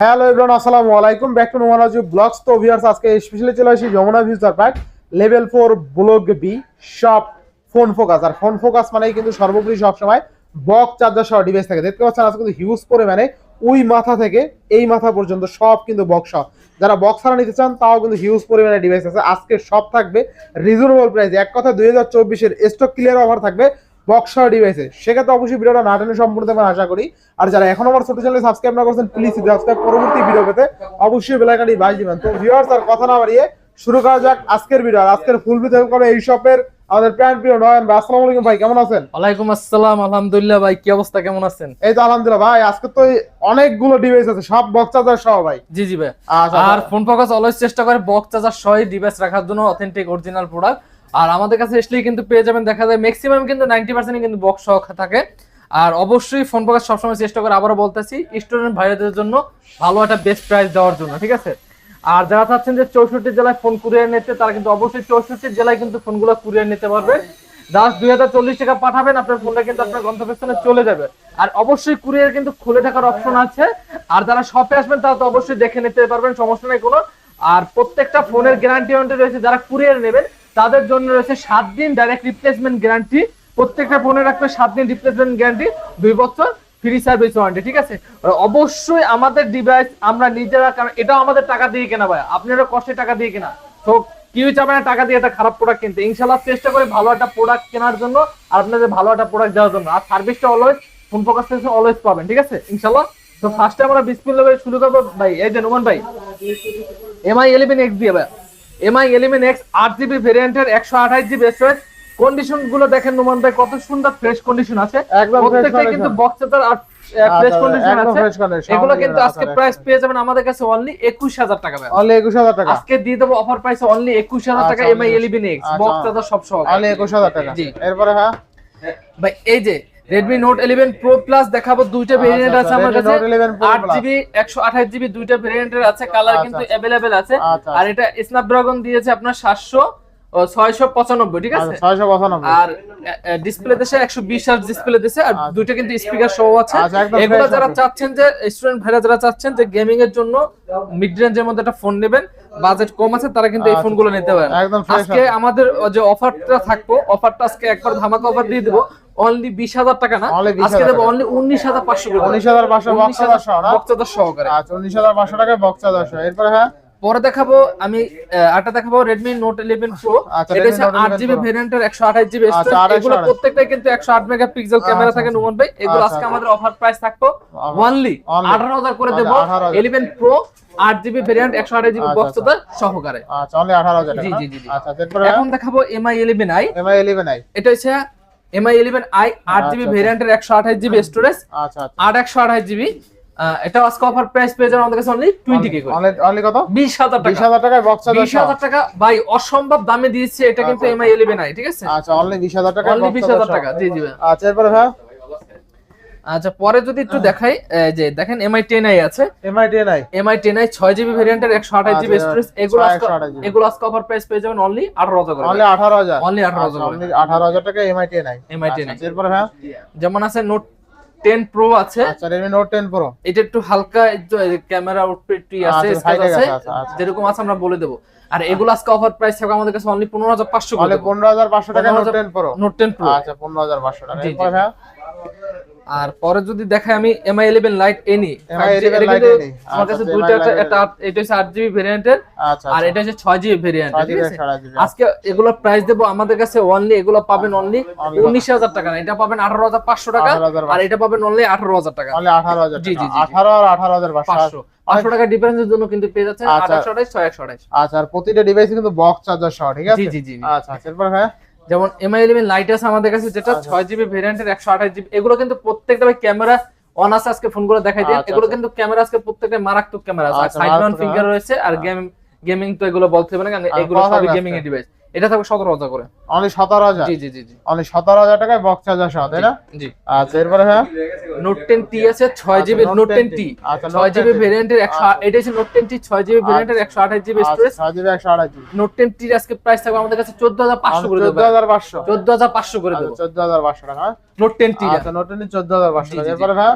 Hello everyone আসসালামু আলাইকুম। Back to নোমানাজু ব্লগস তো ভিউয়ার্স আজকে স্পেশালি চলে আসি Jamuna future park level four vlog B shop phone focus আর ফোন ফোকাস মানেই কিন্তু সর্বোপরি সবসময় বক চার্জার সহ ডিভাইস থাকে। দেখতে পাচ্ছেন, আজকে কিন্তু হিউজ পরিমাণে ওই মাথা থেকে এই মাথা পর্যন্ত সব কিন্তু বক্স যারা বক্স ছাড়া নিতে চান, তাও কিন্তু হিউজ পরিমাণে ডিভাইস আছে। আজকে সব থাকবে রিজনেবল প্রাইস এক কথা দুই হাজার চব্বিশের স্টক ক্লিয়ার অফার থাকবে। বক্সার ডিভাইসে সেক্ষেত্রে অবশ্যই ভিডিওটা না টেনে সম্পূর্ণ দেখবেন আশা করি। আর যারা এখন আমার ছোট চ্যানেল সাবস্ক্রাইব না করছেন প্লিজ সাবস্ক্রাইব পরবর্তী ভিডিও পেতে অবশ্যই বেলাকাটি বাজ দিবেন। তো ভিউয়ার্স আর কথা না বাড়িয়ে শুরু করা যাক আজকের ভিডিও আর আজকের ফুল ভিডিও করে এই শপের আমাদের প্যান্ট প্রিয় নয়ন ভাই। আসসালামু আলাইকুম ভাই কেমন আছেন? ওয়ালাইকুম আসসালাম আলহামদুলিল্লাহ ভাই। কি অবস্থা কেমন আছেন? এই তো আলহামদুলিল্লাহ ভাই আজকে তো অনেকগুলো ডিভাইস আছে সব বক্স চার্জার সহ ভাই। জি জি ভাই। আচ্ছা, আর ফোন ফোকাস অলওয়েজ চেষ্টা করে বক্স চার্জার সহ ডিভাইস রাখার জন্য অথেন্টিক অরিজিনাল প্রোডাক্ট আর আমাদের কাছে আসলেই কিন্তু পেয়ে যাবেন, দেখা যায় ম্যাক্সিমাম কিন্তু নাইনটি পার্সেন্ট কিন্তু বক্স সহ থাকে। আর অবশ্যই ফোন প্রকাশ সবসময় চেষ্টা করে আবারও বলতেছি স্টুডেন্ট ভাইদের জন্য ভালো একটা বেস্ট প্রাইস দেওয়ার জন্য, ঠিক আছে? আর যারা চাচ্ছেন যে চৌষট্টি জেলায় ফোন কুরিয়ার নিতে, তারা কিন্তু অবশ্যই চৌষট্টি জেলায় কিন্তু ফোনগুলো কুরিয়ার নিতে পারবে। জাস্ট দুই হাজার চল্লিশ টাকা পাঠাবেন, আপনার ফোনটা কিন্তু আপনার গন্তব্যস্থানে চলে যাবে। আর অবশ্যই কুরিয়ার কিন্তু খুলে থাকার অপশন আছে। আর যারা শপে আসবেন, তারা তো অবশ্যই দেখে নিতে পারবেন, সমস্যা নেই কোনো। আর প্রত্যেকটা ফোনের গ্যারান্টি ওয়ারেন্টি রয়েছে, যারা কুরিয়ার নেবেন তাদের জন্য রয়েছে সাত দিন ডাইরেক্ট রিপ্লেসমেন্ট গ্যারান্টি প্রত্যেকটা ফোনে রাখবে সাত দিন রিপ্লেসমেন্ট গ্যারান্টি দুই বছর ফ্রি সার্ভিস ওয়ারেন্টি ঠিক আছে? অবশ্যই আমাদের ডিভাইস আমরা নিজেরা, কারণ এটাও আমাদের টাকা দিয়ে কেনা ভাই আপনারা কষ্টে টাকা দিয়ে কেনা। তো কেউ চাবে না টাকা দিয়ে একটা খারাপ প্রোডাক্ট কিনতে। ইনশাল্লাহ চেষ্টা করি ভালো একটা প্রোডাক্ট কেনার জন্য আর আপনাদের ভালো একটা প্রোডাক্ট দেওয়ার জন্য। আর সার্ভিসটা অলওয়েজ ফোন ফোকাস থেকে অলওয়েজ পাবেন, ঠিক আছে? ইনশাল্লাহ তো ফার্স্টে আমরা বিসমিল্লাহ করে শুরু করব। ভাই, এই যে নোমান ভাই এমআই ইলেভেন এক্স দিয়ে ভাই এমআই ইলেভেন এক্স আট জিবি ভেরিয়েন্টের একশো আঠাশ জিবি স্টোরেজ কন্ডিশনগুলো দেখেন নোমান ভাই কত সুন্দর ফ্রেশ কন্ডিশন আছে। প্রত্যেকটা কিন্তু বক্সের আর ফ্রেশ আচ্ছা, কন্ডিশন আছে। এগুলো কিন্তু আজকে আচ্ছা, প্রাইস পেয়ে যাবেন আমাদের কাছে অনলি একুশ হাজার টাকা ভাই। অনলি টাকা। আজকে দিয়ে দেবো অফার প্রাইস অনলি একুশ হাজার টাকা আচ্ছা, এমআই ইলেভেন এক্স আচ্ছা। বক্স চার্জার সব সহ অনলি একুশ হাজার টাকা। এরপরে হ্যাঁ? ভাই এই যে Redmi Note 11 Pro Plus দেখাবো দুইটা ভেরিয়েন্ট আচ্ছা, আছে আমার Redmi কাছে Note 11 Pro 8 Plus। GB 128 GB দুইটা ভেরিয়েন্টের আছে কালার আচ্ছা, কিন্তু আচ্ছা। अवेलेबल আছে আচ্ছা, আর এটা স্ন্যাপড্রাগন দিয়েছে আপনার 700 ও 695 ঠিক আছে ছয়শো পঁচানব্বই আর ডিসপ্লে দেশে 120 হার্জ ডিসপ্লে দেশে আর দুইটা কিন্তু স্পিকার সহ আছে আচ্ছা, একদম এগুলো fresh যারা আছে। চাচ্ছেন যে স্টুডেন্ট ভাইরা যারা চাচ্ছেন যে গেমিং এর জন্য মিড রেঞ্জের মধ্যে একটা ফোন নেবেন বাজেট কম আছে তারা কিন্তু এই আচ্ছা, ফোনগুলো নিতে পারেন একদম fresh আজকে আছে। আমাদের যে অফারটা থাকবো অফারটা আজকে একবার ধামাকা অফার দিয়ে দেবো অনলি বিশ হাজার টাকা না? আজকে দেবো অনলি উনিশ হাজার পাঁচশো উনিশ হাজার পাঁচশো বক্স সহ না? সহকারে আচ্ছা উনিশ হাজার পাঁচশো টাকায় বক্স সহ এরপরে হ্যাঁ? পরে দেখাবো আমি আরেকটা দেখাবো রেডমি নোট ইলেভেন প্রো আচ্ছা, এটা Redmi হচ্ছে Note আট 11 জিবি Pro। ভেরিয়েন্টের একশো আঠাশ জিবি আচ্ছা, আর এগুলো প্রত্যেকটাই কিন্তু একশো আট মেগাপিক্সেল ক্যামেরা আচ্ছা, থাকে আচ্ছা। নুমন ভাই। এগুলো আচ্ছা, আজকে আচ্ছা। আমাদের offer price Only- only only। আঠারো হাজার করে আচ্ছা, দেবো 18,000 ইলেভেন প্রো আট জিবি ভেরিয়েন্ট একশো আঠাশ জিবি আচ্ছা, বক্স সহকারে। আচ্ছা অনলি আঠারো হাজার জি, টাকা জি, জি, জি। আচ্ছা এখন দেখাবো আই এমআই ইলেভেন আই এটা হচ্ছে এমআই ইলেভেন আই আট জিবি আচ্ছা, ভেরিয়েন্টের একশো আঠাশ জিবি স্টোরেজ আচ্ছা আচ্ছা। আট একশো আঠাশ জিবি এটা আজকে অফার প্রাইস পেয়ে যাবেন আমাদের কাছে অনলি টোয়েন্টি কে করে। অনলি কত? বিশ হাজার বিশ টাকা হাজার টাকায় বক্স চার্জার বিশ হাজার টাকা ভাই অসম্ভব দামে দিয়েছে এটা কিন্তু আচ্ছা, এমআই ইলেভেন আই ঠিক আছে? আচ্ছা অনলি বিশ হাজার টাকা অনলি box বিশ charger হাজার সহ। টাকা জি জি আচ্ছা এরপরে হ্যাঁ আচ্ছা পরে যদি একটু দেখাই যে দেখেন এমআই টেন আই আছে। MI ten I MI ten I ছয় জিবি ভেরিয়েন্টের একশো আঠাশ জিবি আচ্ছা, স্টোরেজ এগুলো ছয় আজকে 128 GB এগুলো আজকে অফার প্রাইস পেয়ে যাবেন অনলি আঠারো হাজার অনলি আঠারো হাজার। Only 18,000 করে। অনলি আঠারো হাজার টাকা MI ten I MI 10i আচ্ছা, এরপরে হ্যাঁ? যেমন আছে নোট টেন প্রো আছে। আচ্ছা রেডমি নোট টেন প্রো এটা একটু হালকা ক্যামেরা আউটপুটটি আছে আচ্ছা, এ আছে। আচ্ছা, আচ্ছা। যেরকম আছে আমরা বলে দেবো। আর এগুলো আজকে অফার প্রাইস থাকবে আমাদের কাছে অনলি পনেরো হাজার পাঁচশো পনেরো হাজার পাঁচশো টাকা note 15,000 ten pro note ten pro আচ্ছা পনেরো হাজার পাঁচশো টাকা। আর পরে যদি দেখাই আমি MI eleven lite any MI 11 Lite NE আমার কাছে আচ্ছা, দুইটা MI আছে, 11 একটা এটা হচ্ছে আট জিবি ভেরিয়েন্টের আচ্ছা আর এটা হচ্ছে ছয় জিবি ভেরিয়েন্ট ঠিক আছে? আজকে এগুলো প্রাইস দেবো আমাদের কাছে অনলি এগুলো পাবেন অনলি উনিশ হাজার টাকা না এটা পাবেন আঠারো হাজার পাঁচশো টাকা আর এটা পাবেন অনলি আঠারো হাজার টাকা। জি, জি। আঠারো আর আঠারো হাজার পাঁচশো। পাঁচশো। টাকা ডিফারেন্সের জন্য কিন্তু পেয়ে যাচ্ছে আচ্ছা। আচ্ছা আর প্রতিটা ডিভাইসে কিন্তু বক্স চার্জার সহ ঠিক আছে? জি, জি, জি। আচ্ছা আচ্ছা। এরপরে হ্যাঁ? যেমন এমআই ইলেভেন লাইট আছে আমাদের কাছে যেটা আচ্ছা। ছয় জিবি ভেরিয়েন্টের একশো আঠাশ জিবি এগুলো কিন্তু প্রত্যেকটা ক্যামেরা অন আছে আজকে ফোনগুলো দেখাই দিয়ে আচ্ছা, এগুলো আচ্ছা। কিন্তু ক্যামেরা আজকে প্রত্যেকটা মারাত্মক ক্যামেরা আছে সাইড মাউন্ট ফিঙ্গার রয়েছে আর গেম গেমিং তো এগুলো বলতে হবে না এগুলো সবই গেমিং এর। ডিভাইস এটা থাকবে সতেরো হাজার করে। অনলি সতেরো হাজার? জি জি জি অনলি সতেরো হাজার টাকায় বক্স চার্জার সহ তাই না? জি আচ্ছা এরপরে হ্যাঁ নোট টেন টি আছে ছয় আচ্ছা, জিবি নোট টেন টি আচ্ছা, ছয় জিবি ভেরিয়েন্টের একশো এটা হচ্ছে নোট টেন টি ছয় জিবি ভেরিয়েন্টের একশো আঠাশ জিবি স্টোরেজ ছয় জিবি একশো আঠাশ জিবি নোট টেন টির আজকে প্রাইস থাকবে আমাদের কাছে চোদ্দ হাজার পাঁচশো করে চোদ্দ হাজার পাঁচশো। চোদ্দ হাজার পাঁচশো করে দেবো। চোদ্দ হাজার পাঁচশো টাকা নোট টেন টি। আচ্ছা নোট টেন চোদ্দ হাজার পাঁচশো টাকা। এরপরে হ্যাঁ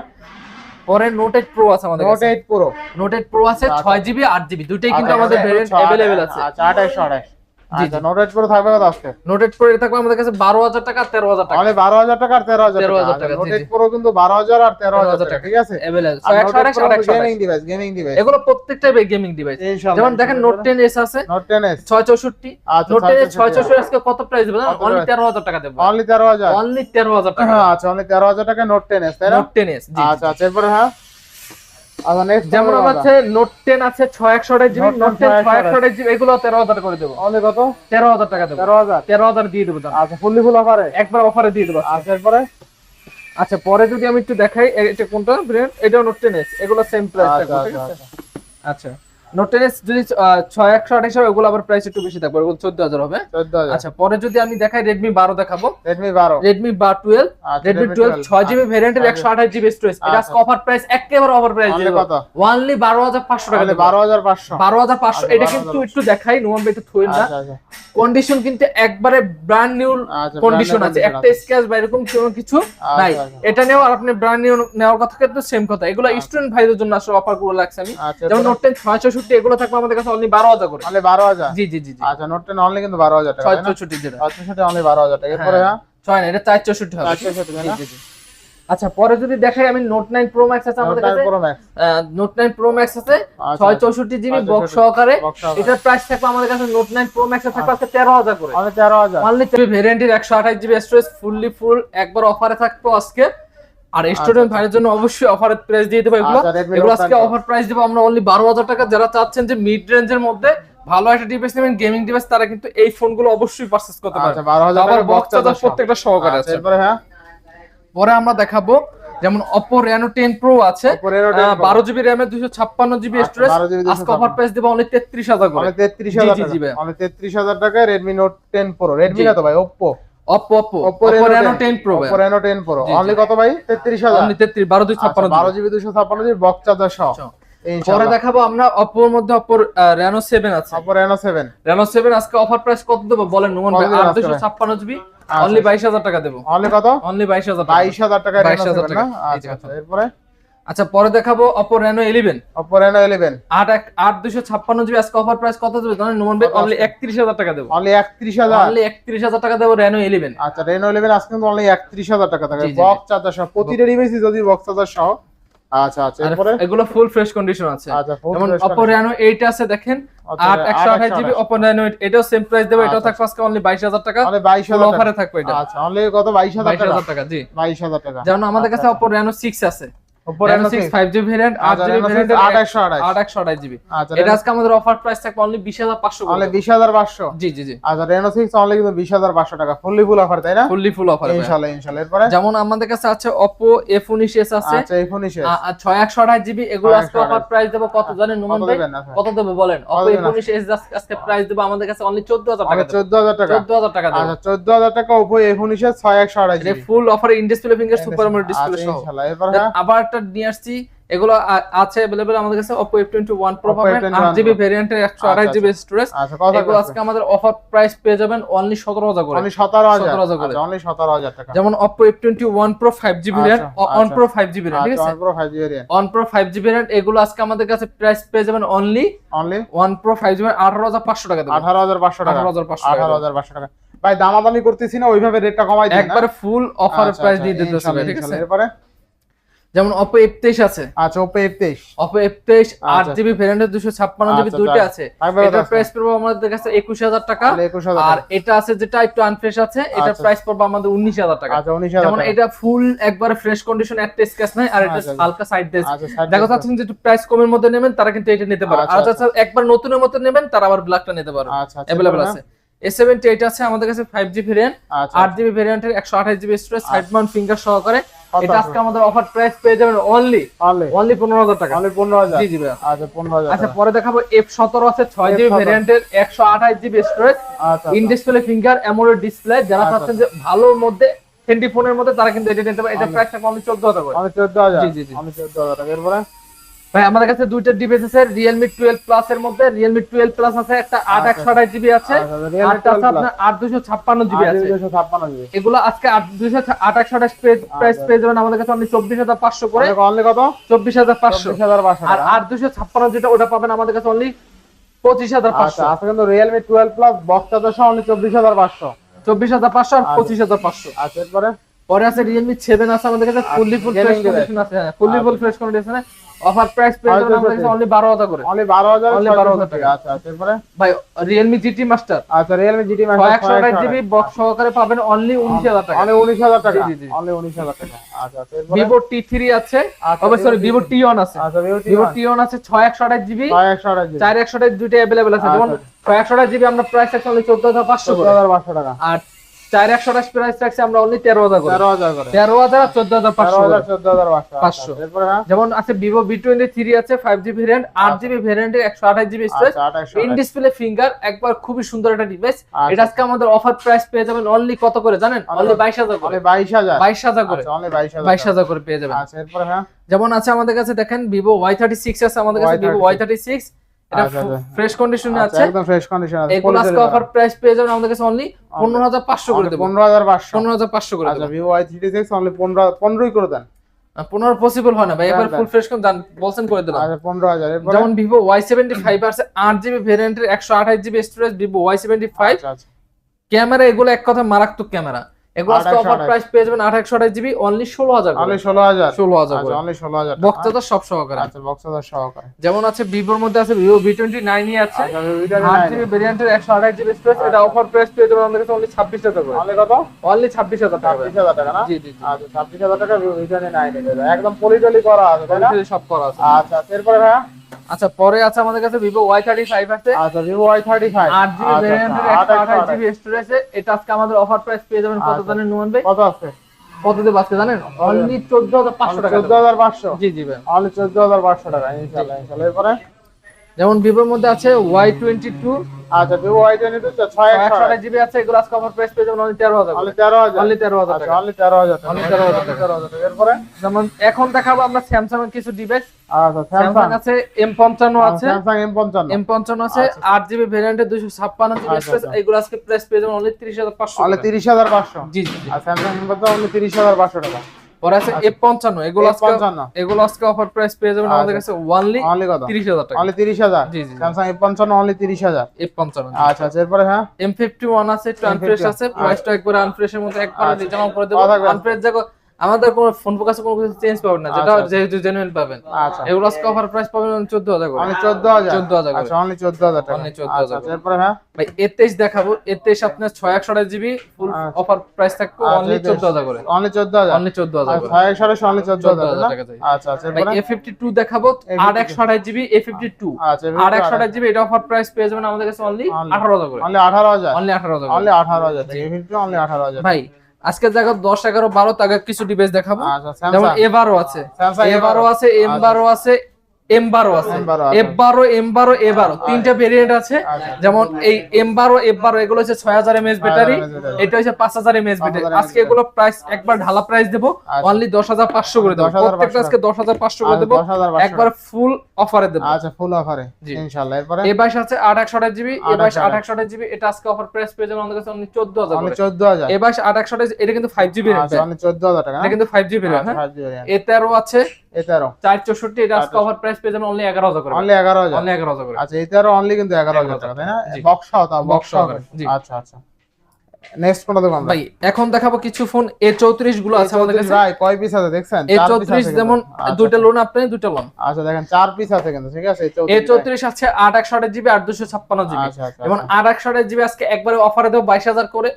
পরে নোট এইট প্রো আছে আমাদের note pro note eight pro আছে আচ্ছা। ছয় জিবি আট জিবি দুইটাই কিন্তু আমাদের ভেরিয়েন্ট অ্যাভেলেবেল আছে। আচ্ছা আঠাইশো আঠাইশ। জি, আচ্ছা নোট এইট প্রো থাকবে কত আজকে? নোট প্রো থাকবে আমাদের কাছে বারো হাজার টাকা তেরো হাজার টাকা। তাহলে বারো হাজার টাকা তেরো হাজার 13,000 টাকা টাকা, নোট জি, এইট জি। প্রো কিন্তু বারো হাজার আর তেরো হাজার 13,000 টাকা। ঠিক আছে? গেমিং ডিভাইস গেমিং ডিভাইস এগুলো প্রত্যেকটাই গেমিং ডিভাইস যেমন দেখেন নোট টেন এস আছে। নোট টেন এস ছয় চৌষট্টি। আচ্ছা নোট টেন ছয় 664 চৌষট্টি আজকে কত প্রাইস দেবো কত অনলি price? তেরো হাজার টাকা দেবো। অনলি তেরো হাজার। অনলি তেরো হাজার টাকা। আচ্ছা অনলি তেরো হাজার টাকা নোট টেন এস তাই না? নোট আচ্ছা আচ্ছা এরপরে হ্যাঁ? আচ্ছা যেমন আমার আছে নোট টেন আছে ছয় একশো আঠাশ জিবি নোট টেন ছয় একশো আঠাশ। জিবি এগুলো তেরো হাজার করে দেবো। অনলি কত? তেরো হাজার টাকা দেবো। তেরো হাজার? তেরো হাজার দিয়ে দেবো। আচ্ছা ফুললি ফুল অফারে একবার অফারে দিয়ে দেবো। আচ্ছা এরপরে আচ্ছা পরে যদি আমি একটু দেখাই এটা কোনটা? ব্র্যান্ড এটাও নোট টেন এস এগুলো সেম প্রাইস আচ্ছা। থাকবে ঠিক আছে নোট টেন যদি ছয় একশো আঠাশ হবে ওগুলো আবার প্রাইস একটু বেশি থাকবে ওগুলো চোদ্দ হাজার হবে। আচ্ছা পরে যদি আমি দেখাই রেডমি বারো দেখাবো। রেডমি বারো। রেডমি বা টুয়েলভ রেডমি টুয়েলভ ছয় জিবি ভ্যারিয়েন্টের আচ্ছা। একশো আঠাশ জিবি স্টোরেজ এটা আজকে অফার প্রাইস একেবারে অফার প্রাইস ওয়ানলি বারো হাজার পাঁচশো টাকা বারো হাজার পাঁচশো। বারো হাজার পাঁচশো। আচ্ছা, এটা কিন্তু একটু দেখাই নোমান একটু থই না। আচ্ছা। কন্ডিশন কিন্তু একবারে ব্র্যান্ড নিউ আচ্ছা, কন্ডিশন আছে। একটা স্ক্র্যাচ বা এরকম কোনো কিছু নাই। আচ্ছা। এটা নিয়েও আর আপনি ব্র্যান্ড নিউ নেওয়ার কথা কিন্তু সেম কথা। এগুলো স্টুডেন্ট ভাইদের জন্য আসলে অফারগুলো লাগছে আমি। আচ্ছা যেমন নোট টেন ছয় চৌষট্টি এগুলো থাকবে আমাদের কাছে অনলি বারো হাজার করে। তাহলে বারো হাজার? জি জি জি আচ্ছা নোট টেন অনলি কিন্তু বারো হাজার টাকা ছয়? চৌষট্টি যেটা। আচ্ছা সেটা অনলি বারো হাজার টাকা। এরপরে হ্যাঁ। ছয় না এটা চার চৌষট্টি হবে। চার চৌষট্টি? জি, জি। আচ্ছা পরে যদি দেখাই আমি নোট নাইন প্রো ম্যাক্স আছে আমাদের কাছে। নোট নাইন প্রো ম্যাক্স আছে আচ্ছা, ছয় আচ্ছা। চৌষট্টি জিবি বক্স সহকারে। এটার প্রাইস থাকবে আমাদের কাছে নোট নাইন প্রো ম্যাক্স থাকবে আজকে তেরো হাজার করে। তেরো হাজার। অনলি ভেরিয়েন্টের একশো আঠাশ জিবি স্টোরেজ ফুললি ফুল একবার অফারে থাকতো আজকে। আর স্টুডেন্ট ভাইয়ের জন্য অবশ্যই অফারের প্রাইস দিয়ে দেবো এগুলো। আচ্ছা, এগুলো আজকে অফার প্রাইস দেবো আমরা অনলি বারো হাজার টাকা। যারা চাচ্ছেন যে মিড রেঞ্জের মধ্যে ভালো একটা ডিভাইস নেবেন গেমিং ডিভাইস তারা কিন্তু এই ফোনগুলো অবশ্যই পারচেস করতে পারে আচ্ছা আবার বক্স চার্জার প্রত্যেকটা সহকারে আচ্ছা, আছে। এরপরে হ্যাঁ? পরে আমরা দেখাবো যেমন Oppo Reno 10 Pro আছে। Oppo Reno 10 Pro। বারো জিবি র্যামের দুশো ছাপ্পান্ন জিবি আচ্ছা, স্টোরেজ আজকে অফার প্রাইস দেবো অনলি তেত্রিশ হাজার করে। হাজার টাকা। অনলি তেত্রিশ হাজার টাকায় Redmi note ten pro Redmi জি। না তো ভাই? Oppo Oppo Oppo Oppo Reno 10 Pro Oppo Reno ten pro only কত ভাই? তেত্রিশ হাজার। অনলি তেত্রিশ বারো দুই ছাপ্পান্ন আচ্ছা, বারো জিবি দুশো ছাপ্পান্ন জিবি বক্স চার্জার সহ। সহ। পরে দেখাবো আমরা Oppo এর মধ্যে Oppo Reno 7 আছে। ওপ্পো রেনো সেভেন Reno 7 আজকে অফার প্রাইস কত দেবো বলেন? নোমান ভাই কত দিবেন আট আজকে দুশো ভাই? ছাপ্পান্ন জিবি আচ্ছা। অনলি বাইশ হাজার টাকা দেবো। অনলি কত? অনলি বাইশ হাজার টাকা। বাইশ হাজার টাকা 22,000 টাকা। আচ্ছা আচ্ছা এরপরে? আচ্ছা পরে দেখাবো Oppo Reno 11 Oppo Reno eleven আট এক আট দুশো ছাপ্পান্ন জিবি আজকে অফার প্রাইস কত দেবে? জানেন নোমান ভাই অনলি আছে? একত্রিশ হাজার টাকা দেবো। অনলি একত্রিশ হাজার? অনলি একত্রিশ হাজার টাকা দেবো Reno 11 আচ্ছা রেনো ইলেভেন আজকে কিন্তু অনলি একত্রিশ হাজার টাকা থাকে। বক্স চার্জার সহ প্রতিটা ডিভাইসই যদি বক্স চার্জার সহ আচ্ছা আচ্ছা এরপরে? এগুলো ফুল ফ্রেশ কন্ডিশন আছে। আচ্ছা যেমন Oppo। Reno 8 আছে দেখেন আচ্ছা, আট একশো আট আঠাশ একশো জিবি আঠাশ। Oppo Reno 8 এটাও সেম প্রাইস দেব এটাও আচ্ছা, থাকবে আজকে অনলি বাইশ হাজার টাকা। অনলি বাইশ ফুল হাজার অফারে থাকবে এটা। আচ্ছা অনলি কত? বাইশ হাজার বাইশ টাকা হাজার টাকা। জি। বাইশ হাজার টাকা। যেমন আমাদের কাছে Oppo Reno 6 আছে। Oppo Reno Reno 6 5 GB variant 8 আচ্ছা, জিবি Reno 6 ভেরিয়েন্ট আট একশো আঠাশ। 8 128 জিবি আচ্ছা এটা আজকে আমাদের অফার প্রাইস থাকবে অনলি 20500 অনলি করে। বিশ হাজার পাঁচশো? জি জি জি। আচ্ছা রেনো সিক্স অনলি কিন্তু বিশ হাজার পাঁচশো টাকা ফুললি ফুল অফার তাই না? ফুললি ফুল অফার ইনশাল্লাহ ইনশাল্লাহ। এরপরে? যেমন আমাদের কাছে আছে Oppo F19s আছে। আচ্ছা এই ফোনই শেষ আ- আ- 6128 জিবি এগুলো আজকে অফার প্রাইস দেবো কত জানেন নুমান কত ভাই আচ্ছা? কত দেবো বলেন? আজকে? F19s আজকে প্রাইস দেবো আমাদের কাছে অনলি 14000 টাকা চোদ্দ হাজার টাকা। 14000 টাকা আচ্ছা চোদ্দ হাজার টাকা ওপো এ ফোন শেষ ছয় একশো এটা ফুল অফারে in display finger super AMOLED display আচ্ছা আবার একটা নিয়ে আসছি এগুলো আ- আছে अवेलेबल আমাদের কাছে Oppo F21 Pro Oppo পাবেন F21 8 জিবি ভেরিয়েন্টের 128 জিবি স্টোরেজ আচ্ছা কত এগুলো আজকে আমাদের অফার প্রাইস পেয়ে যাবেন অনলি 17000 করে অনলি সতেরো হাজার 17,000 করে। আচ্ছা অনলি সতেরো হাজার টাকা যেমন Oppo F21 Pro 5 GB variant আচ্ছা, অন আচ্ছা। Pro 5 জিবি ঠিক আচ্ছা আছে on pro five GB variant on Pro 5 GB variant এগুলো আজকে আমাদের কাছে প্রাইস পেয়ে যাবেন only only one pro five GB আঠারো হাজার পাঁচশো টাকা দেবো আঠারো হাজার পাঁচশো টাকা আঠারো হাজার পাঁচশো আঠারো টাকা হাজার পাঁচশো টাকা ভাই দামাদামি করতেছি না ওইভাবে রেটটা কমাই দিন একবারে ফুল অফারের আচ্ছা, প্রাইস দিয়ে দিতে ইনশাল্লাহ, ঠিক আছে ইনশাল্লাহ। এরপরে যেমন Oppo F23 আছে। আচ্ছা অপো এফ তেইশ। Oppo F23 আট আচ্ছা। জিবি ভেরিয়েন্টের দুশো ছাপ্পান্ন জিবি আচ্ছা, দুইটা আচ্ছা। আছে এটার প্রাইস পড়বে আমাদের কাছে একুশ হাজার টাকা। আর এটা আছে যেটা একটু আনফ্রেশ আছে এটার আচ্ছা। প্রাইস পড়বে আমাদের উনিশ হাজার টাকা। আচ্ছা যেমন এটা ফুল একবারে ফ্রেশ কন্ডিশন একটা স্ক্র্যাচ নাই আর এটা আচ্ছা, আচ্ছা। হালকা সাইড ডেস আচ্ছা দেখো। চাচ্ছেন যে প্রাইস কমের মধ্যে নেবেন তারা কিন্তু এটা নিতে পারে। আচ্ছা, আর যাচ্ছে একবার নতুনের মধ্যে নেবেন তারা আবার ব্ল্যাকটা নিতে পারে আচ্ছা আচ্ছা অ্যাভেলেবল আছে। এ সেভেন্টি এইট আছে আমাদের কাছে ফাইভ জি ভেরিয়েন্ট আচ্ছা আট জিবি ভেরিয়েন্টের একশো আঠাশ GB storage side mount finger সহকারে। এটা আজকে আমাদের অফার প্রাইস পেয়ে যাবেন অনলি অনলি পনেরো হাজার টাকা। অনলি পনেরো হাজার। জি জি আচ্ছা পনেরো হাজার আচ্ছা পরে দেখাবো এফ সতেরো আছে ছয় জিবি F17 ভেরিয়েন্টের একশো আঠাশ জিবি স্টোরেজ আচ্ছা in display finger AMOLED display যারা আচ্ছা। চাচ্ছেন যে ভালোর মধ্যে টোয়েন্টি ফোনের মধ্যে তারা কিন্তু এটা নিতে পারে এটা আমি- প্রাইস থাকবে অনলি চোদ্দ হাজার করে। অনলি চোদ্দ হাজার। জি, জি, জি। চোদ্দ হাজার টাকা। এরপরে? ভাই আমাদের কাছে দুইটা ডিভাইস আছে রিয়েলমি টুয়েলভ প্লাস এর মধ্যে। রিয়েলমি টুয়েলভ প্লাস আছে একটা আট একশো আঠাশ জিবি আছে আচ্ছা, Realme আরেকটা আছে আপনার আট দুশো ছাপ্পান্ন জিবি আছে। দুশো ছাপ্পান্ন জিবি এগুলো আজকে আট দুশো আট একশো আঠাশ প্রাইস আচ্ছা। পেয়ে যাবেন আমাদের কাছে আপনি চব্বিশ হাজার পাঁচশো করে। অনলি কত? চব্বিশ হাজার পাঁচশো। চব্বিশ হাজার পাঁচশো আর টাকা। আট দুশো ছাপ্পান্ন যেটা ওটা পাবেন আমাদের কাছে অনলি পঁচিশ হাজার আচ্ছা পাঁচশো আজকে কিন্তু Realme twelve plus box charger সহ অনলি চব্বিশ হাজার পাঁচশো। চব্বিশ হাজার পাঁচশো আর আচ্ছা। পঁচিশ হাজার পাঁচশো। আচ্ছা এরপরে? পরে আছে রিয়েলমি সেভেন আছে আমাদের কাছে ফুললি ফুল ফ্রেশ কন্ডিশন আছে ফুললি আচ্ছা। ফুল ফ্রেশ কন্ডিশনে অফার প্রাইস পেয়ে যাবেন আচ্ছা, আমাদের কাছে আচ্ছা। অনলি বারো হাজার করে। অনলি বারো হাজার Only 12,000 টাকা। আচ্ছা আচ্ছা এরপরে? ভাই রিয়েলমি জিটি মাস্টার আচ্ছা জিটি ছয় একশো আঠাশ জিবি বক্স সহকারে পাবেন অনলি উনিশ হাজার টাকা। অনলি উনিশ হাজার টাকা। জি, জি, জি। অনলি উনিশ হাজার টাকা। আচ্ছা আচ্ছা টি থ্রি আছে। আচ্ছা, তবে sorry Vivo Vivo T one আছে। আচ্ছা ভিভো ভিভো টি ওয়ান আছে ছয় একশো আঠাশ জিবি ছয় একশো আঠাশ জিবি চার একশো আঠাশ দুইটা অ্যাভেলেবেল আছে। যেমন আচ্ছা। ছয় একশো আঠাশ জিবি আমরা প্রাইস রাখছি অনলি চোদ্দ হাজার পাঁচশো চোদ্দ করে। হাজার পাঁচশো টাকা। আর চার একশো আঠাশ প্রাইস রাখছি আমরা অনলি তেরো হাজার করে। তেরো হাজার তেরো হাজার আর চোদ্দ হাজার পাঁচশো চোদ্দ হাজার পাঁচশো। আচ্ছা, হ্যাঁ? যেমন আছে ভিভো বি টোয়েন্টি থ্রি আছে ফাইভ জিবি ভ্যারিয়েন্ট আট জিবি ভ্যারিয়েন্টের একশো আঠাশ জিবি স্টোরেজ আচ্ছা ইন ডিসপ্লে ফিঙ্গার একবার খুবই সুন্দর একটা ডিভাইস আচ্ছা। এটা আজকে আমাদের অফার প্রাইস পেয়ে যাবেন অনলি কত করে জানেন? অনলি বাইশ হাজার করে। বাইশ হাজার। বাইশ হাজার করে। আচ্ছা বাইশ হাজার করে। পেয়ে যাবেন। আচ্ছা এরপরে হ্যাঁ? যেমন আছে আমাদের কাছে দেখেন ভিভো ওয়াই থার্টি সিক্স আছে আমাদের কাছে Vivo Y36 Y thirty six এটা আচ্ছা, আচ্ছা। ফ্রেশ কন্ডিশনে আচ্ছা আছে। একদম ফ্রেশ কন্ডিশন আছে। অফার প্রাইস পেয়ে যাবেন আমাদের কাছে অনলি করে দেবো। আচ্ছা ভিভো অনলি করে দেন। পনেরো পসিবল হয় না ভাই। এবার ফুল ফ্রেশ বলছেন করে দিলাম। আচ্ছা যেমন ভিভো আছে স্টোরেজ ভিভো আচ্ছা আচ্ছা। ক্যামেরা এগুলো এক কথা মারাত্মক ক্যামেরা। এগুলো অফার প্রাইস পেয়ে যাবেন আট একশো আঠাশ জিবি অনলি ষোলো হাজার অনলি ষোলো হাজার। ষোলো হাজার আচ্ছা অনলি ষোলো হাজার সব সহকারে। আচ্ছা বক্স সহকারে। যেমন আছে ভিভোর মধ্যে আছে ভিভো ভি টোয়েন্টি নাইনই আছে। আট জিবি একশো আঠাশ জিবি স্পেস এটা অফার প্রাইস পেয়ে যাবেন আমাদের কাছে অনলি ছাব্বিশ হাজার করে। অনলি কত? অনলি ছাব্বিশ হাজার টাকা। ছাব্বিশ হাজার টাকা না? জি জি আচ্ছা ছাব্বিশ হাজার টাকা ভিভো একদম পলিটলি করা আছে তাই না? সব করা আছে। আচ্ছা এরপরে ভাইয়া? আচ্ছা পরে আছে আমাদের কাছে ভিভো ওয়াই থার্টি ফাইভ আছে। আচ্ছা ভিভো ওয়াই থার্টি ফাইভ আট জিবি ভ্যারিয়েন্টের একশো আঠাশ জিবি স্টোরেজে এটা আজকে আমাদের অফার প্রাইস পেয়ে যাবেন কত আচ্ছা। জানেন নুমান ভাই কত আছে? কত দিয়ে আজকে জানেন? অনলি চোদ্দ হাজার পাঁচশো টাকা চোদ্দ দেবো। হাজার পাঁচশো? জি জি ভাই। অনলি চোদ্দ হাজার পাঁচশো টাকা ইনশাল্লাহ ইনশাল্লাহ এরপরে? যেমন ভিভোর মধ্যে আছে ওয়াই টোয়েন্টি টু আচ্ছা ভিভো ওয়াই টোয়েন্টি টু ছয় একশো একশো জিবি আছে এগুলো আজকে অফার প্রাইস পেয়ে যাবেন তেরো হাজার। তেরো হাজার। অনলি তেরো হাজার আচ্ছা টাকা। অনলি তেরো হাজার টাকা। Only 13,000 তেরো হাজার এরপরে? যেমন এখন দেখাবো আমরা স্যামসাং এর কিছু ডিভাইস আচ্ছা স্যামসাং স্যামসাং আছে এম পঞ্চান্ন আছে। স্যামসাং এম পঞ্চান্ন। এম পঞ্চান্ন আছে আট জিবি ছাপ্পান্ন জিবি আচ্ছা, স্পেস আচ্ছা। এগুলো আজকে প্রাইস পেয়ে যাবেন অনলি তিরিশ হাজার পাঁচশো অনলি তিরিশ হাজার পাঁচশো। জি জি। জি। আর স্যামসাং এম পঞ্চান্ন অনলি তিরিশ হাজার পাঁচশো টাকা। পরে আছে এফ পঞ্চান্ন এগুলো পঞ্চান্ন। এগুলো আজকে অফার প্রাইস পেয়ে যাবেন আমাদের কাছে ওয়ানলি অনলি কত? তিরিশ হাজার টাকা। অনলি তিরিশ হাজার? জি, জি। স্যামসাং এম পঞ্চান্ন অনলি তিরিশ হাজার? এফ পঞ্চান্ন আচ্ছা আচ্ছা এরপরে হ্যাঁ? এম ফিফটি ওয়ান আছে একটু আনফ্রেশ আছে প্রাইসটা একবারে আনফ্রেশের মধ্যে একবারে জমা রিজার্ভ করে দেবো। আনফ্রেশ দেখো আমাদের কোনো ফোন ফোকাসে কোনো কিছু চেঞ্জ পাবেন না যেটা আচ্ছা। যেহেতু জেনুইন পাবেন। আচ্ছা। এগুলো অফার প্রাইস পাবেন চোদ্দ হাজার করে। অনলি চোদ্দ হাজার? 14,000 করে। আচ্ছা অনলি চোদ্দ হাজার টাকা। Only 14,000 আচ্ছা আচ্ছা হ্যাঁ? ভাই এ তেইশ দেখাবো। এ তেইশ আপনার ছয় একশো জিবি ফুল আচ্ছা। অফার প্রাইস থাকবে অনলি চোদ্দ হাজার করে। অনলি চোদ্দ হাজার? অনলি চোদ্দ হাজার আর করে। ছয় একশো আঠাশ অনলি চোদ্দ হাজার 14,000 টাকা। আচ্ছা আচ্ছা ভাই এরপরে এ ফিফটি টু দেখাবো আট একশো আঠাশ জিবি এ ফিফটি টু আচ্ছা আট একশো আঠাশ জিবি এটা অফার প্রাইস পেয়ে যাবেন আমাদের কাছে অনলি। Only। আঠারো হাজার করে। অনলি আঠারো হাজার? অনলি আঠারো হাজার করে। অনলি আঠারো হাজার টাকা অনলি আঠারো হাজার। ভাই আজকের জায়গা দশ এগারো বারো তাকে কিছু ডিভাইস দেখাবো। এবারও যেমন এবারও আছে। এবারও আছে এম বারো আছে এম বারো আছে। M12 আছে। এফ বারো এম বারো এ বারো তিনটা ভেরিয়েন্ট আছে। আচ্ছা। যেমন এই এম বারো এফ বারো এগুলো হচ্ছে ছয় হাজার এমএস ব্যাটারি এটা হচ্ছে পাঁচ হাজার এমএস ব্যাটারি 5000 আজকে এগুলো প্রাইস একবার ঢালা প্রাইস দেবো। আচ্ছা। অনলি দশ হাজার পাঁচশো করে দেবো। প্রত্যেকটা আজকে দশ হাজার পাঁচশো করে আচ্ছা, দেবো। একবার ফুল অফারে দেবো। আচ্ছা ফুল অফারে। ইনশাআল্লাহ। এরপরে? এ বাইশ আছে আট একশো আঠাশ জিবি। এ বাইশ আট একশো আঠাশ জিবি এটা আজকে অফার প্রাইস পেয়ে যাবেন আমাদের কাছে অনলি চোদ্দ হাজার চোদ্দ হাজার। এ বাইশ আট একশো আঠাশ এটা কিন্তু ফাইভ জিবি আচ্ছা চোদ্দ হাজার টাকা এটা কিন্তু ফাইভ জিবি হ্যাঁ। আচ্ছা, RAM। এ তেরো আছে চার চৌষট্টি এটা আজকে অফার প্রাইস পেয়ে যাবেন অনলি এগারো হাজার করে। অনলি এগারো হাজার। অনলি এগারো হাজার করে। আচ্ছা তেরো অনলি কিন্তু এগারো হাজার টাকা তাই না? বক্স সহ তাও বক্স সহকারে, আচ্ছা আচ্ছা। নেক্সট কোনটা দেখো ভাই এখন দেখাবো কিছু ফোন এ চৌত্রিশগুলো আছে আমাদের কাছে। ভাই কয় পিস আছে দেখছেন? এ চার piece চৌত্রিশ আছে যেমন কিন্তু। আচ্ছা, দুইটা লোন আপনি দুইটা লোন আচ্ছা দেখেন চার পিস আছে কিন্তু ঠিক আছে? এই এ চৌত্রিশ আছে আট একশো আঠাশ জিবি আট দুশো ছাপ্পান্ন জিবি আচ্ছা আচ্ছা যেমন আট একশো আঠাশ জিবি আজকে একবারে অফারে দেবো বাইশ হাজার করে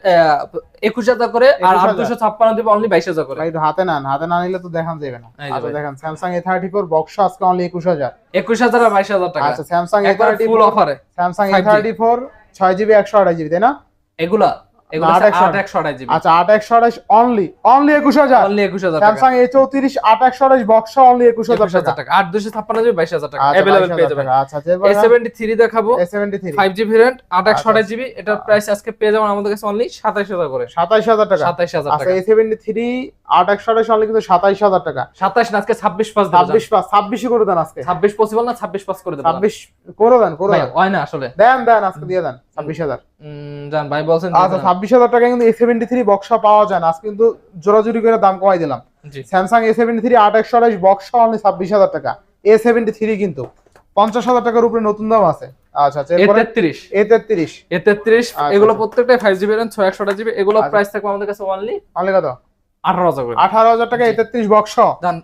একুশ হাজার করে আর আট 21,000 দুশো ছাপ্পান্ন দেবো অনলি বাইশ হাজার করে। ভাই হাতে নেন হাতে না নিলে তো দেখান যাবে না। আচ্ছা দেখেন থার্টি ফোর বক্স আজকে অনলি একুশ হাজার। একুশ হাজার আর বাইশ হাজার টাকা। আচ্ছা একবার থার্টি ফুল অফারে Samsung A 5G thirty four ছয় জিবি একশো আঠাশ জিবি তাই না? এগুলা? আচ্ছা আট একশো আঠাশ অনলি অনলি একুশ হাজার। অনলি একুশ হাজার স্যামসাং এ চৌত্রিশ আট একশো আঠাশ বক্স অনলি একুশ হাজার টাকা। আট দুশো ছাপ্পান্ন জিবি বাইশ হাজার টাকা। আচ্ছা, অ্যাভেলেবেল পেয়ে যাবেন। আচ্ছা এ সেভেন্টি থ্রি দেখাবো। A seventy three five G variant আট একশো আচ্ছা। আঠাশ জিবি। এটার প্রাইস আজকে পেয়ে যাবেন আমাদের কাছে অনলি সাতাইশ হাজার করে। সাতাইশ হাজার টাকা। সাতাইশ হাজার আচ্ছা টাকা। এ সেভেন্টি থ্রি আট একশো আঠাশ অনলি কিন্তু সাতাইশ হাজার টাকা। সাতাশ না আজকে ছাব্বিশ পাস ছাব্বিশ পাঁচ ছাব্বিশই করে দেন আজকে। ছাব্বিশ পসিবল না ছাব্বিশ পাস করে দেবো? ছাব্বিশ করে দেন করে দেন। হয় না আসলে। দেন দেন আজকে দিয়ে দেন ছাব্বিশ হাজার। জান ভাই বলছেন আচ্ছা ছাব্বিশ হাজার টাকা কিন্তু এ সেভেন্টি থ্রি বক্সা পাওয়া যায় না। আজকে কিন্তু জোরাজুরি করে দাম কমাই দিলাম। স্যামসাং এ সেভেন্টি থ্রি আট একশো আঠাশ বক্সা অনলি ছাব্বিশ হাজার টাকা। এ সেভেন্টি থ্রি কিন্তু। পঞ্চাশ হাজার টাকার উপরে নতুন দাম আছে। আচ্ছা আচ্ছা এ তেত্রিশ। এ তেত্রিশ। এ তেত্রিশ আচ্ছা, এগুলো আচ্ছা। প্রত্যেকটাই ফাইভ জিবি র্যাম ছয় একশো জিবি এগুলো আচ্ছা। প্রাইস থাকবে আমাদের কাছে অনলি অনলি কত? আঠারো হাজার আঠারো হাজার টাকা তেত্রিশ বক্স।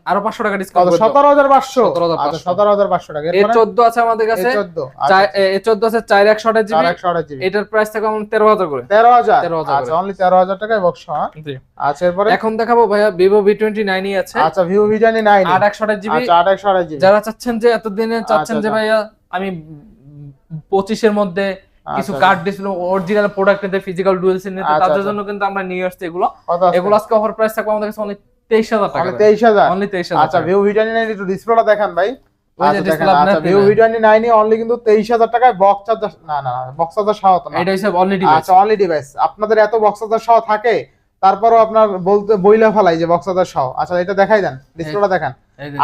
আরও পাঁচশো টাকা ডিসকাউন্ট সতেরো হাজার পাঁচশো? 17,500 আচ্ছা সতেরো হাজার পাঁচশো টাকা। এ চোদ্দ আছে আমাদের কাছে। চোদ্দ এ চোদ্দ আছে চার একশো আঠাশ জিবি। একশো আঠাশ জিবি। এটার প্রাইস তেরো হাজার করে। তেরো হাজার? 13,000 আচ্ছা অনলি তেরো হাজার টাকায় বক্স হ্যাঁ? আচ্ছা এরপরে? এখন দেখাবো ভাইয়া ভিভো ভি টোয়েন্টি নাইনই আছে। আচ্ছা ভিভো ভি টোয়েন্টি নাইন আট একশো আঠাশ জিবি। আচ্ছা আট একশো আঠাশ জিবি। যারা চাচ্ছেন যে এতদিনে চাচ্ছেন আচ্ছা, যে আচ্ছা। ভাইয়া আমি পঁচিশের মধ্যে কিছু আচ্ছা, কার্ড ডিসপ্লে অরিজিনাল প্রোডাক্ট নিতে ফিজিক্যাল ডুয়েল সিম নিতে আচ্ছা, তাদের আচ্ছা। জন্য কিন্তু আমরা নিয়ে আসছি এগুলো। এগুলো আজকে অফার প্রাইস থাকবে আমাদের কাছে অনলি তেইশ হাজার টাকা অনলি তেইশ হাজার? অনলি তেইশ হাজার আচ্ছা ভিভো ভি টোয়েন্টি নাইন একটু ডিসপ্লেটা দেখান ভাই। আচ্ছা আচ্ছা নাইন আচ্ছা আপনাদের এত বক্স চার্জার সহ থাকে তারপরও আপনার বলতে বইলা ফেলাই যে বক্স চার্জার সহ। আচ্ছা এটা দেখাই দেন ডিসপ্লেটা দেখান।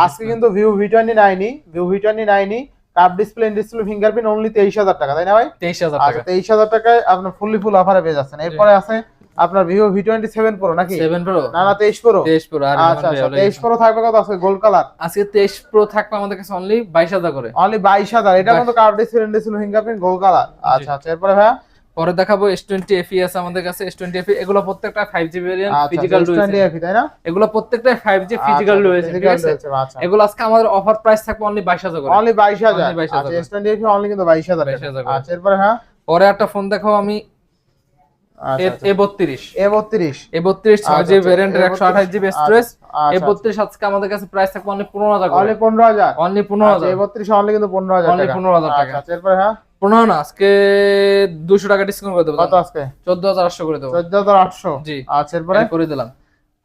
আজকে কিন্তু ভিভো ভি টোয়েন্টি নাইনই Vivo V twenty নাইনই curve display display fingerprint only তেইশ হাজার টাকা তাই না ভাই? তেইশ হাজার আচ্ছা টাকা তেইশ হাজার টাকায় আপনার ফুললি ফুল অফারে পেয়ে যাচ্ছেন। এরপরে আছে আপনার Vivo V twenty seven pro নাকি? সেভেন প্রো না না তেইশ প্রো তেইশ প্রো আচ্ছা আচ্ছা তেইশ প্রো থাকবে কত? আছে গোল্ড কালার আজকে তেইশ প্রো থাকবে আমাদের কাছে অনলি বাইশ হাজার করে। অনলি বাইশ হাজার। এটা কিন্তু curve display display fingerprint gold colour আচ্ছা আচ্ছা এরপরে ভাইয়া? পরে দেখাবো এস টোয়েন্টি এফি আছে আমাদের কাছে। এস টোয়েন্টি এফি এগুলো প্রত্যেকটা ফাইভ জি ভেরিয়েন্ট আচ্ছা ফিজিক্যাল টোয়েন্টি এফি তাই না? এগুলো প্রত্যেকটা ফাইভ জি ফিজিক্যাল আচ্ছা, রয়েছে ঠিক আছে? আচ্ছা। এগুলো আজকে আমাদের অফার প্রাইস থাকবে অনলি বাইশ হাজার করে। অনলি বাইশ হাজার। Only 22,000 আচ্ছা এস টোয়েন্টি এফি অনলি কিন্তু বাইশ হাজার 22,000 করে। আচ্ছা এরপরে হ্যাঁ? পরে একটা ফোন দেখো আমি। আচ্ছা এ বত্রিশ। এ বত্রিশ। এ বত্রিশ ছয় আচ্ছা, আচ্ছা, একশো আঠাশ জিবি স্টোরেজ এ আচ্ছা। বত্রিশ আজকে আমাদের কাছে প্রাইস থাকবে অনলি পনেরো হাজার অনলি পনেরো হাজার। অনলি পনেরো আচ্ছা হাজার এ বত্রিশ অনলি কিন্তু পনেরো হাজার টাকা। 15,000 টাকা। আচ্ছা আচ্ছা, এরপরে হ্যাঁ? পনেরো না আজকে দুশো টাকা ডিসকাউন্ট করে দেবো কত আজকে? চোদ্দ হাজার আটশো করে দেবো। চোদ্দ হাজার আটশো? জি। আচ্ছা এরপরে? করে দিলাম।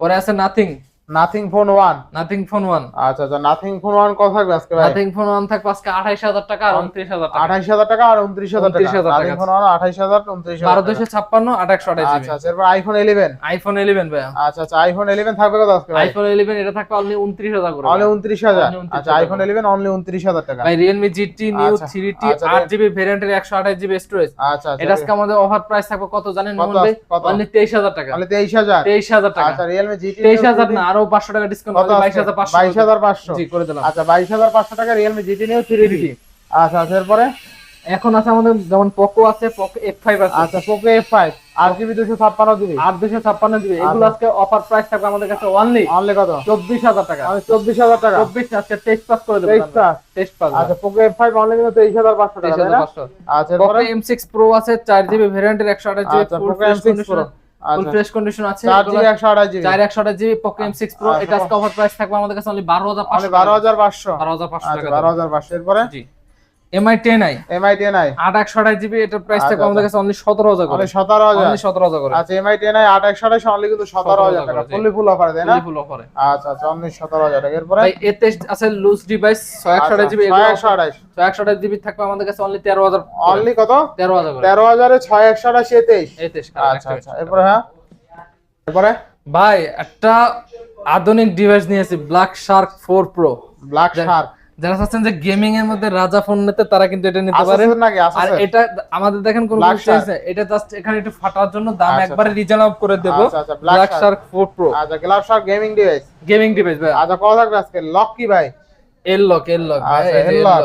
পরে আছে Nothing Nothing phone one Nothing phone one আচ্ছা আচ্ছা নাথিং ফোন ওয়ান কত থাকবে আজকে ভাই? নাথিং ফোন ওয়ান থাকবে আজকে আঠাইশ হাজার টাকা আর উনত্রিশ হাজার টাকা। আঠাইশ হাজার টাকা আর উনত্রিশ হাজার টাকা। নাথিং ফোন ওয়ান আঠাইশ হাজার উনত্রিশ বারো দুশো ছাপ্পান্ন আট একশো আঠাশ আচ্ছা আচ্ছা এরপর আইফোন ইলেভেন আইফোন ইলেভেন ভাই আচ্ছা আচ্ছা আইফোন ইলেভেন থাকবে কত আজকে আইফোন ইলেভেন এটা থাকবে অনলি উনত্রিশ হাজার করে। অনলি উনত্রিশ হাজার। আচ্ছা আইফোন ইলেভেন অনলি উনত্রিশ হাজার টাকা। ভাই Realme GT new three T আট জিবি ভ্যারিয়েন্টের একশো আঠাশ জিবি স্টোরেজ আচ্ছা আচ্ছা এটা আজকে আমাদের অফার প্রাইস থাকবে কত জানেন? অনলি তেইশ হাজার টাকা। অনলি তেইশ হাজার। তেইশ হাজার টাকা। আচ্ছা রিয়েলমি জিটি তেইশ হাজার না আরও পাঁচশো টাকা ডিসকাউন্ট কত বাইশ হাজার পাঁচশো। বাইশ হাজার পাঁচশো। জি করে দিলাম। আচ্ছা বাইশ হাজার পাঁচশো টাকা Realme GT new three D আচ্ছা আচ্ছা এরপরে? এখন আছে আমাদের যেমন পোকো আছে পোকো এফ আছে। আচ্ছা পোকো এফ ফাইভ আট জিবি দুশো ছাপ্পান্ন জিবি আট দুশো ছাপ্পান্ন জিবি এগুলো আজকে অফার প্রাইস থাকবে আমাদের কাছে অনলি অনলি কত? চব্বিশ হাজার টাকা। অনলি চব্বিশ হাজার টাকা। চব্বিশ না, আজকে টেস্ট পাস করে দেবো তেইশ পাস টেস্ট পাস আচ্ছা পোকো এফ ফাইভ অনলি কিন্তু তেইশ হাজার পাঁচশো টাকা তাই আচ্ছা পোকো এম সিক্স প্রো আছে চার জিবি একশো আঠাশ জিবি আচ্ছা পোকো ফুল আচ্ছা ফ্রেশ কন্ডিশন আছে চার এগুলো GB 4128 GB. Poco M pro আচ্ছা, এটা আজকে অফার প্রাইস থাকবে আমাদের কাছে অনলি বারো হাজার অনলি পাঁচশো বারো হাজার পাঁচশো। বারো হাজার পাঁচশো আচ্ছা টাকা। বারো হাজার পাঁচশো। এরপরে? জি। এমআই এমআই জিবি আচ্ছা, অনলি করে। অনলি আচ্ছা এমআই অনলি কিন্তু টাকা। 17,000 জি। ফুললি ফুল অফার তাই না? ফুল অফারে আচ্ছা, আচ্ছা আচ্ছা অনলি সতেরো হাজার টাকা। এরপরে? ভাই এতে আছে লুজ ডিভাইস ছয় একশো আঠাশ জিবি থাকবে আমাদের কাছে অনলি তেরো হাজার অনলি কত? করে। এ আচ্ছা আচ্ছা এরপরে হ্যাঁ? এরপরে? ভাই একটা আধুনিক ডিভাইস নিয়েছি Black Shark four pro Black Shark যারা চাচ্ছেন যে গেমিং এর মধ্যে রাজা ফোন নিতে তারা কিন্তু এটা নিতে আসছে আর এটা আমাদের দেখেন কোন এটা জাস্ট এখানে একটু ফাটার জন্য দাম আচ্ছা, একবারে রিজনেবল করে দেবো। আচ্ছা, আচ্ছা, Black Black Shark four pro আচ্ছা glove shark gaming device gaming device ভাই। আচ্ছা কত থাকবে আজকে? লক কি ভাই? এল লক এল লক আচ্ছা এল লক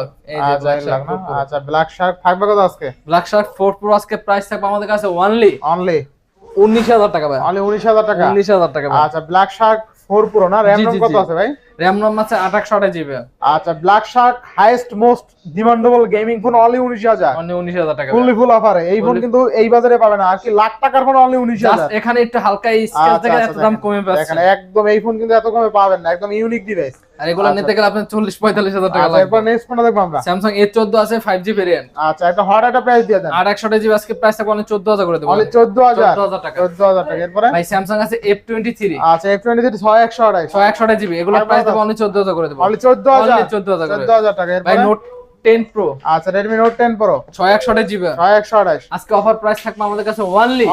আচ্ছা ব্ল্যাক শার্ক থাকবে কত আজকে? ব্ল্যাক শার্ক ফোর প্রো আজকে প্রাইস থাকবে আমাদের কাছে অনলি অনলি উনিশ হাজার টাকা ভাই। অনলি উনিশ হাজার টাকা? উনিশ হাজার টাকা ভাই। আচ্ছা ব্ল্যাক শার্ক ফোর প্রো না? র্যাম কত আছে ভাই? র্যাম রম আছে আঠাশশো আঠাশ জিবি। আচ্ছা Black Shark highest most demandable gaming phone only উনিশ হাজার। অনলি উনিশ হাজার টাকা। ফুললি ফুল অফারে এই ফোন কিন্তু এই বাজারে পাবে না। আর কি লাখ টাকার ফোন অনলি উনিশ জাস্ট হাজার এখানে একটু হালকা স্কেল আচ্ছা, থেকে আচ্ছা, এত দাম কমে পাচ্ছে। দেখেন একদম এই ফোন কিন্তু এত কমে পাবেন না। একদম ইউনিক ডিভাইস আর এগুলো আচ্ছা। নিতে গেলে আপনার চল্লিশ পঁয়তাল্লিশ হাজার টাকা আচ্ছা এরপর নেক্সট ফোনটা দেখব আমরা। এ চোদ্দ আছে ফাইভ জি ভেরিয়েন্ট আচ্ছা একটা হট একটা প্রাইস দিয়ে দেন। আর একশো জিবি আজকে প্রাইস থাকবে চোদ্দ হাজার করে দেবো। অনলি হাজার। চোদ্দ হাজার টাকা। চোদ্দ হাজার টাকা। এরপরে? ভাই স্যামসাং আছে এফ টোয়েন্টি থ্রি আচ্ছা এফ টোয়েন্টি থ্রি ছয় একশো আড়াই ছয় একশো জিবি। এগুলো প্রাইস? দেবো চোদ্দ হাজার করে দেবো। অনলি চোদ্দ হাজার। Only 14,000 করে। চোদ্দ হাজার টাকা। ভাই নোট টেন প্রো আচ্ছা নোট টেন প্রো ছয় একশো জিবি ছয় একশো আঠাশ। আজকে অফার প্রাইস থাকবে আমাদের কাছে অনলি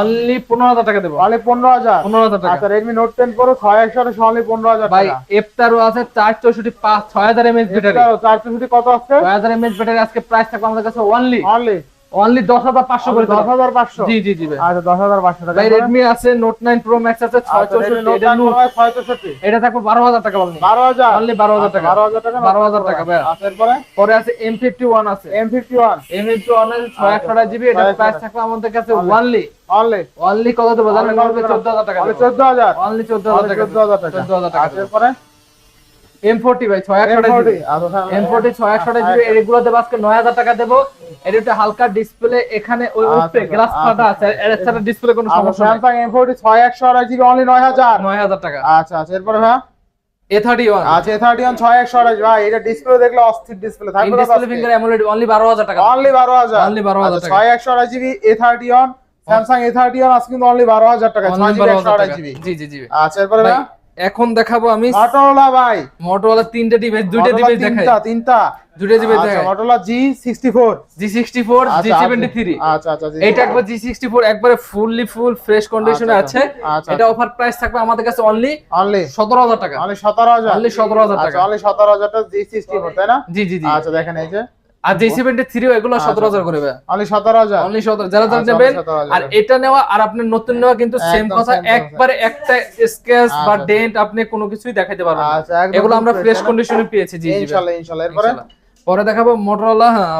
অনলি পনেরো হাজার টাকা দেবো। অনলি পনেরো হাজার। পনেরো হাজার টাকা। আচ্ছা রেডমি নোট টেন Pro ছয় একশো আঠাশ অনলি পনেরো হাজার ভাই টাকা। এফতারও আছে চার চৌষট্টি পাঁচ ছয় হাজার এমএচ ব্যাটারি চার চৌষট্টি কত আছে ছয় হাজার এমএচ ব্যাটারি আজকে প্রাইস থাকবে আমাদের কাছে ওনলি অনলি অনলি 10500 করে 10500 জি জি জি ভাই। আচ্ছা 10500 টাকা। ভাই Redmi আছে Note 9 Pro Max আছে 664 এটা থাকবে 12000 টাকা বলনি। 12000 অনলি 12000 টাকা। 12000 টাকা 12000 টাকা ভাই। আছে পরে পরে আছে M51 আছে। M51 M51 আছে 600 GB এটা প্রাইস থাকবে আমাদের কাছে অনলি অনলি অনলি কত দেবো জানেন? 14000 টাকা 14000 অনলি 14000 টাকা 14000 টাকা। 14000 টাকা আছে পরে M40 ভাই 600 M40 600 এগুলোতে আজকে 9000 টাকা দেবো। এর হালকা ডিসপ্লে এখানে ওই উপরে গ্লাস ফাটা আছে এর ছাড়া ডিসপ্লে কোনো সমস্যা নেই। Samsung M40 6128 জিবি অনলি 9000 9000 টাকা। আচ্ছা আচ্ছা এরপরে থার্টি ওয়ান আচ্ছা A31 6128 ভাই এটা ডিসপ্লে দেখলে অস্থির ডিসপ্লে থাকবে ডিসপ্লে ফিঙ্গার অ্যামোলেড অনলি 12000 টাকা। অনলি 12000 অনলি 12000 টাকা। 6128 GB A thirty one Samsung A thirty one আজ কিন্তু অনলি 12000 টাকা। 6 জিবি 128 জিবি জি জি জি। আচ্ছা এরপরে ভাই এখন দেখাবো আমি মটোরোলা ভাই। মোটরওয়ালা তিনটে ডিভাইস দুইটা ডিভাইস দেখাই তিনটা তিনটা। দুইটা ডিভাইস দেখাই। Motorola G sixty four G sixty four G seventy three আচ্ছা আচ্ছা এটা একবার জি সিক্সটি ফোর একবারে ফুললি ফুল ফ্রেশ কন্ডিশনে আচ্ছা, আছে। আচ্ছা। এটা অফার প্রাইস থাকবে আমাদের কাছে অনলি অনলি সতেরো হাজার টাকা। অনলি সতেরো হাজার। Only 17,000 টাকা। অনলি সতেরো টাকা জি সিক্সটি ফোর তাই না? জি জি জি। আচ্ছা দেখেন এই যে। আর সেভেন্টি থ্রিও এগুলো সতেরো হাজার করে অনলি সতেরো হাজার? অনলি সতেরো যারা যারা আচ্ছা, নেবেন আর এটা নেওয়া আর আপনার নতুন নেওয়া কিন্তু সেম কথা একবারে একটা স্কেচ বা আচ্ছা। ডেন্ট আপনি কোনো কিছুই পারবেন। আচ্ছা এগুলো আমরা ফ্রেশ কন্ডিশনে পেয়েছি জি ইনশাআল্লাহ ইনশাআল্লাহ এরপরে? পরে দেখাবো মোটরোলা হ্যাঁ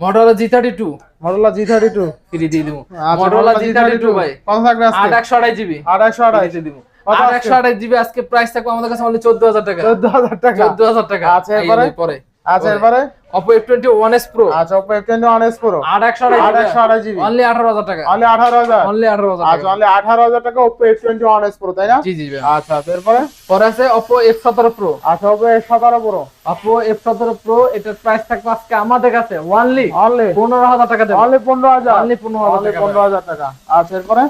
Motorola G thirty two Motorola G thirty two free দিয়ে দিব। আচ্ছা, জি থার্টি টু ভাই। কত থাকবে আট একশো আড়াই জিবি আড়াইশো আড়াই। দিব। আট একশো আড়াই জিবি আজকে প্রাইস থাকবে আমাদের কাছে চোদ্দ হাজার টাকা। চোদ্দ হাজার টাকা? চোদ্দ হাজার টাকা। আচ্ছা, এরপরে? আচ্ছা আচ্ছা জিবি অনলি টাকা। অনলি অনলি আচ্ছা অনলি তাই না? জি জি ভাই আচ্ছা এরপরে? পরে আছে আচ্ছা এটার প্রাইস থাকবে আজকে আমাদের কাছে অনলি পনেরো হাজার টাকা দেবো। অনলি পনেরো হাজার? অনলি পনেরো হাজার অনলি টাকা পনেরো হাজার টাকা। আচ্ছা এরপরে?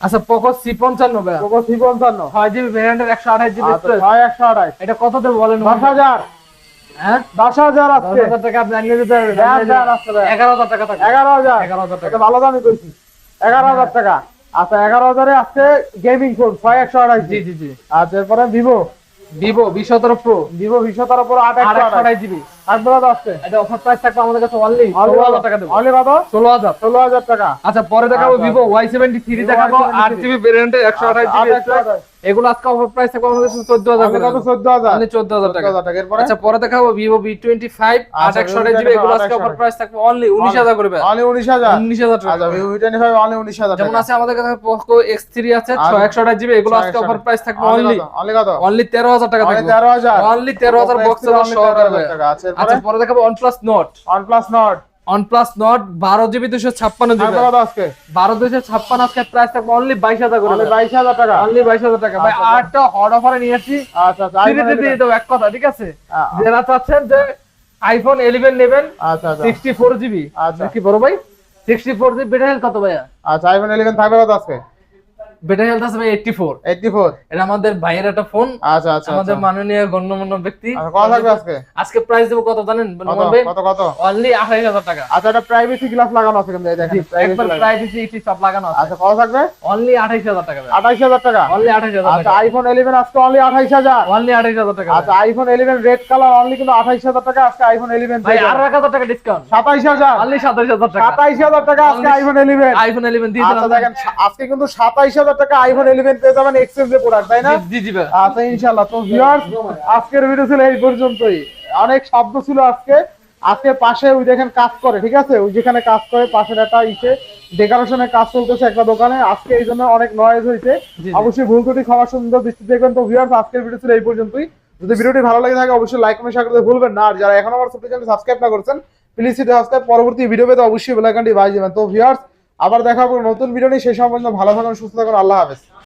আচ্ছা পোকো সি পঞ্চান্ন ওপো সি পঞ্চান্ন। ছয় জিবি ভ্যারিয়েন্টের একশো আঠাশ জিবি আচ্ছা ছয় একশো আড়াই। এটা কত দেবো বলেন? দশ হাজার। দশ হাজার আজকে টাকা আপনি। হ্যাঁ, হ্যাঁ। এগারো হাজার টাকা এগারো হাজার। এগারো হাজার টাকা। ভালো দামই কইছি। এগারো হাজার টাকা। আচ্ছা এগারো হাজারে আসছে গেমিং ফোন ছয় একশো আঠাশ জি। জি জি আচ্ছা এরপরে ভিভো ভিভো বিশ সতেরো প্রো ভিভো বিশ সতেরো প্রো আট আর একশো আঠাশ। জিবি থাকবে কত এটা অফার প্রাইস থাকবে আমাদের কাছে অনলি ষোলো হাজার টাকা দেবো। অনলি ষোলো হাজার। ষোলো হাজার টাকা। আচ্ছা পরে দেখাবো। ভিভো ওয়াই সেভেন্টি থ্রি দেখাবো Y73 আট জিবি ভ্যারিয়েন্টের একশো আঠাশ জিবি এগুলো আজকে অফার প্রাইস থাকবে আমাদের কাছে চোদ্দ হাজার অনলি কত চোদ্দ হাজার। চোদ্দ হাজার টাকা। হাজার আচ্ছা পরে দেখাবো ভিভো বি টোয়েন্টি ফাইভ আট আচ্ছা, একশো Vivo জিবি এগুলো আজকে অফার প্রাইস থাকবে অনলি উনিশ হাজার করে অনলি উনিশ হাজার। উনিশ হাজার টাকা। আচ্ছা টোয়েন্টি ফাইভ অনলি উনিশ হাজার যেমন আছে আমাদের কাছে পোকো এক্স থ্রি আছে আর- ছয় একশো আঠাশ জিবি এগুলো আজকে 628 অফার প্রাইস থাকবে অনলি অনলি কত? অনলি অনলি তেরো হাজার টাকা অনলি থাকবে। তেরো হাজার। অনলি তেরো হাজার বক্স অনলি সহ করবে আচ্ছা আচ্ছা পরে দেখাবো OnePlus Nord OnePlus Nord OnePlus Nord বারো জিবি দুশো ছাপ্পান্ন কত আজকে। বারো দুশো ছাপ্পান্ন আজকে প্রাইস থাকবে অনলি বাইশ হাজার করে অনলি বাইশ হাজার টাকা। অনলি বাইশ হাজার টাকা। ভাই আচ্ছা, আটটা হট অফারে নিয়ে আসছি আচ্ছা আচ্ছা দিয়ে দেবো এক কথা ঠিক আছে? যারা চাচ্ছেন যে আইফোন ইলেভেন নেবেন আচ্ছা আচ্ছা। Sixty four GB. আচ্ছা। কি বড় ভাই সিক্সটি ফোর জিবি বেটার কত ভাইয়া? আচ্ছা আইফোন ইলেভেন থাকবে কত আজকে? বেটার হেলথ আছে ভাই এইটটি ফোর এইটটি ফোর এটা আমাদের ভাইয়ের একটা ফোন আচ্ছা আচ্ছা আমাদের আচ্ছা। মাননীয় গণ্যমান্য ব্যক্তি। আচ্ছা, কত থাকবে আজকে? আজকে প্রাইস দেবো কত জানেন? কত? কত কত? অনলি আঠাইশ হাজার টাকা। আচ্ছা এটা প্রাইভেসি গ্লাস লাগানো আছে কিন্তু দেখেন। একবার প্রাইভেসি ইটি সব লাগানো আছে। আচ্ছা কত থাকবে? অনলি আঠাইশ হাজার টাকা আঠাইশ হাজার টাকা? অনলি আঠাইশ হাজার আচ্ছা আইফোন ইলেভেন আজকে অনলি আঠাইশ হাজার। অনলি আঠাইশ হাজার টাকা আচ্ছা iPhone eleven red colour only কিন্তু আঠাইশ হাজার টাকা আজকে আইফোন ইলেভেন ভাই আরও এক হাজার টাকা ডিসকাউন্ট সাতাইশ হাজার। অনলি সাতাইশ হাজার টাকা। সাতাইশ হাজার টাকা আজকে আইফোন ইলেভেন আইফোন ইলেভেন দিয়ে আচ্ছা দেখেন আজকে কিন্তু সাতাইশ হাজার টাকা আইফোন ইলেভেন পেয়ে যাবেন এক্সচেঞ্জে প্রোডাক্ট তাই না? জি, জি জি আচ্ছা ইনশাল্লাহ তো ভিউয়ার্স আজকের ভিডিও ছিল এই পর্যন্তই। অনেক শব্দ ছিল আজকে। আজকে পাশে ওই দেখেন কাজ করে ঠিক আছে? ওই যেখানে কাজ করে পাশের একটা ইসে ডেকোরেশনের কাজ চলতেছে একটা দোকানে। আজকে এই জন্য অনেক নয়েজ হয়েছে। অবশ্যই ভুল ত্রুটি ক্ষমা সুন্দর দৃষ্টি দেখবেন। তো ভিউয়ার্স আজকের ভিডিও ছিল এই পর্যন্তই। যদি ভিডিওটি ভালো লাগে থাকে অবশ্যই লাইক কমেন্ট শেয়ার করতে ভুলবেন না। আর যারা এখন আমার চ্যানেলটি সাবস্ক্রাইব না করছেন প্লিজ সেটা সাবস্ক্রাইব পরবর্তী ভিডিও পেতে অবশ্যই বেল আইকনটি বাজিয়ে দেবেন। তো ভিউয়ার্স আবার দেখাবো নতুন ভিডিও নিয়ে। সেই সময় পর্যন্ত ভালো থাকুন সুস্থ থাকুন আল্লাহ হাফেজ।